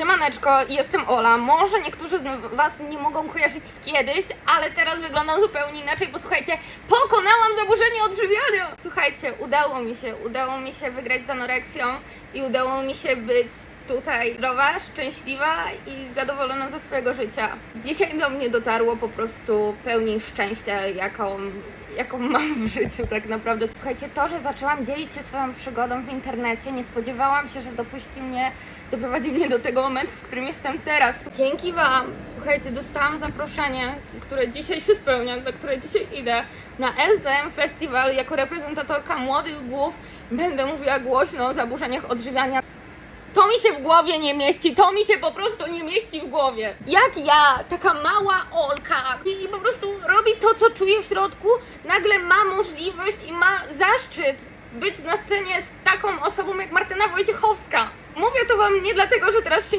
Siemaneczko, jestem Ola. Może niektórzy z Was nie mogą kojarzyć z kiedyś, ale teraz wyglądam zupełnie inaczej, bo słuchajcie, pokonałam zaburzenie odżywiania! Słuchajcie, udało mi się, udało mi się wygrać z anoreksją i udało mi się być tutaj zdrowa, szczęśliwa i zadowolona ze swojego życia. Dzisiaj do mnie dotarło po prostu pełni szczęścia, jaką, jaką mam w życiu tak naprawdę. Słuchajcie, to, że zaczęłam dzielić się swoją przygodą w internecie, nie spodziewałam się, że dopuści mnie, doprowadzi mnie do tego momentu, w którym jestem teraz. Dzięki Wam, słuchajcie, dostałam zaproszenie, które dzisiaj się spełnia, na które dzisiaj idę, na SBM Festival jako reprezentatorka młodych głów. Będę mówiła głośno o zaburzeniach odżywiania. To mi się w głowie nie mieści, to mi się po prostu nie mieści w głowie. Jak ja, taka mała Olka, i, i po prostu robi to, co czuje w środku, nagle ma możliwość i ma zaszczyt być na scenie z taką osobą jak Martyna Wojciechowska. Mówię to wam nie dlatego, że teraz się nie